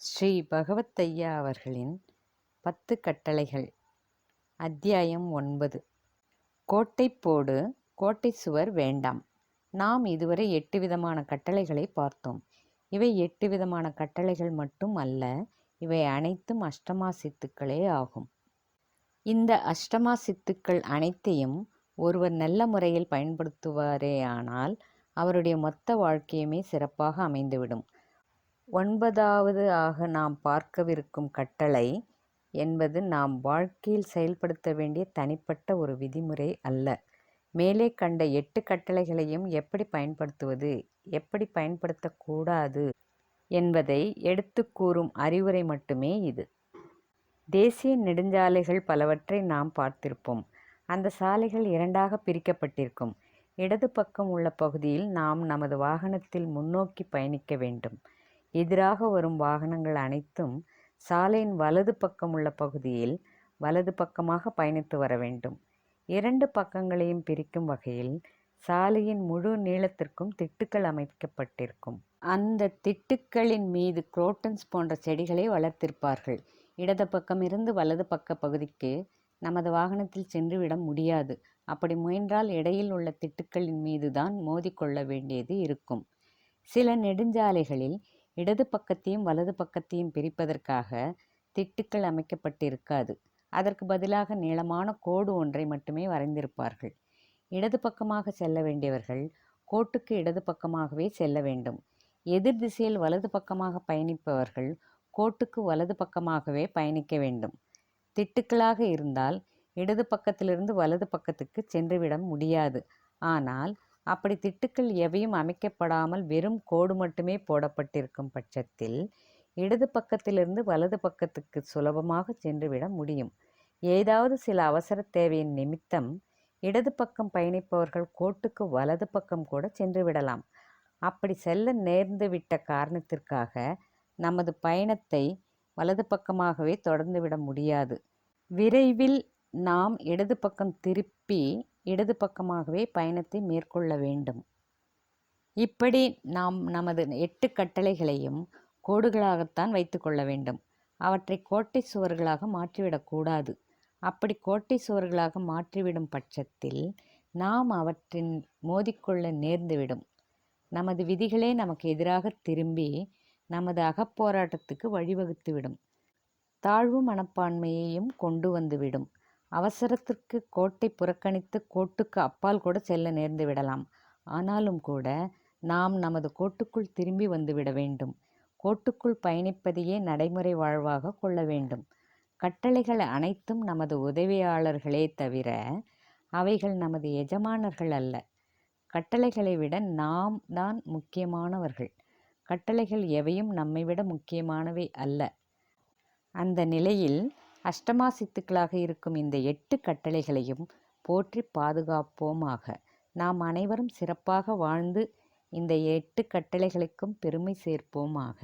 ஸ்ரீ பகவத்தையா அவர்களின் பத்து கட்டளைகள். அத்தியாயம் ஒன்பது. கோட்டைப்போடு கோட்டை சுவர் வேண்டாம். நாம் இதுவரை எட்டு விதமான கட்டளைகளை பார்த்தோம். இவை எட்டு விதமான கட்டளைகள் மட்டும் அல்ல இவை அனைத்தும் அஷ்டமா சித்துக்களே ஆகும். இந்த அஷ்டமா சித்துக்கள் அனைத்தையும் ஒருவர் நல்ல முறையில் பயன்படுத்துவாரேயானால் அவருடைய மொத்த வாழ்க்கையுமே சிறப்பாக அமைந்துவிடும். ஒன்பதாவது ஆக நாம் பார்க்கவிருக்கும் கட்டளை என்பது நாம் வாழ்க்கையில் செயல்படுத்த வேண்டிய தனிப்பட்ட ஒரு விதிமுறை அல்ல. மேலே கண்ட எட்டு கட்டளைகளையும் எப்படி பயன்படுத்துவது எப்படி பயன்படுத்தக்கூடாது என்பதை எடுத்து கூறும் அறிவுரை மட்டுமே இது. தேசிய நெடுஞ்சாலைகள் பலவற்றை நாம் பார்த்திருப்போம். அந்த சாலைகள் இரண்டாக பிரிக்கப்பட்டிருக்கும். இடது பக்கம் உள்ள பகுதியில் நாம் நமது வாகனத்தில் முன்னோக்கி பயணிக்க வேண்டும். எதிராக வரும் வாகனங்கள் அனைத்தும் சாலையின் வலது பக்கம் உள்ள பகுதியில் வலது பக்கமாக பயணித்து வர வேண்டும். இரண்டு பக்கங்களையும் பிரிக்கும் வகையில் சாலையின் முழு நீளத்திற்கும் திட்டுக்கள் அமைக்கப்பட்டிருக்கும். அந்த திட்டுக்களின் மீது குரோட்டன்ஸ் போன்ற செடிகளை வளர்த்திருப்பார்கள். இடது பக்கம் இருந்து வலது பக்க பகுதிக்கு நமது வாகனத்தில் சென்றுவிட முடியாது. அப்படி முயன்றால் இடையில் உள்ள திட்டுக்களின் மீது தான் மோதிக்கொள்ள வேண்டியது இருக்கும். சில நெடுஞ்சாலைகளில் இடது பக்கத்தையும் வலது பக்கத்தையும் பிரிப்பதற்காக திட்டுக்கள் அமைக்கப்பட்டிருக்காது. அதற்கு பதிலாக நீளமான கோடு ஒன்றை மட்டுமே வரைந்திருப்பார்கள். இடது பக்கமாக செல்ல வேண்டியவர்கள் கோட்டுக்கு இடது பக்கமாகவே செல்ல வேண்டும். எதிர் திசையில் வலது பக்கமாக பயணிப்பவர்கள் கோட்டுக்கு வலது பக்கமாகவே பயணிக்க வேண்டும். திட்டுக்களாக இருந்தால் இடது பக்கத்திலிருந்து வலது பக்கத்துக்கு சென்றுவிட முடியாது. ஆனால் அப்படி திட்டுக்கள் எவையும் அமைக்கப்படாமல் வெறும் கோடு மட்டுமே போடப்பட்டிருக்கும் பட்சத்தில் இடது பக்கத்திலிருந்து வலது பக்கத்துக்கு சுலபமாக சென்றுவிட முடியும். ஏதாவது சில அவசர தேவையின் நிமித்தம் இடது பக்கம் பயணிப்பவர்கள் கோட்டுக்கு வலது பக்கம் கூட சென்று விடலாம் அப்படி செல்ல நேர்ந்து விட்ட காரணத்திற்காக நமது பயணத்தை வலது பக்கமாகவே தொடர்ந்துவிட முடியாது. விரைவில் நாம் இடது பக்கம் திருப்பி இடது பக்கமாகவே பயணத்தை மேற்கொள்ள வேண்டும். இப்படி நாம் நமது எட்டு கட்டளைகளையும் கோடுகளாகத்தான் வைத்துக்கொள்ள வேண்டும். அவற்றை கோட்டை சுவர்களாக மாற்றிவிடக்கூடாது அப்படி கோட்டை சுவர்களாக மாற்றிவிடும் பட்சத்தில் நாம் அவற்றின் மோதிக்கொள்ள நேர்ந்துவிடும். நமது விதிகளே நமக்கு எதிராக திரும்பி நமது அகப்போராட்டத்துக்கு வழிவகுத்துவிடும். தாழ்வு மனப்பான்மையையும் கொண்டு வந்துவிடும். அவசரத்திற்கு கோட்டை புறக்கணித்து கோட்டுக்கு அப்பால் கூட செல்ல நேர்ந்து விடலாம். ஆனாலும் கூட நாம் நமது கோட்டுக்குள் திரும்பி வந்துவிட வேண்டும். கோட்டுக்குள் பயணிப்பதையே நடைமுறை வாழ்வாக கொள்ள வேண்டும். கட்டளைகள் அனைத்தும் நமது உதவியாளர்களே தவிர அவைகள் நமது எஜமானர்கள் அல்ல. கட்டளைகளை விட நாம் தான் முக்கியமானவர்கள். கட்டளைகள் எவையும் நம்மை விட முக்கியமானவை அல்ல. அந்த நிலையில் அஷ்டமா சித்துக்களாக இருக்கும் இந்த எட்டு கட்டளைகளையும் போற்றி பாதுகாப்போமாக. நாம் அனைவரும் சிறப்பாக வாழ்ந்து இந்த எட்டு கட்டளைகளுக்கும் பெருமை சேர்ப்போமாக.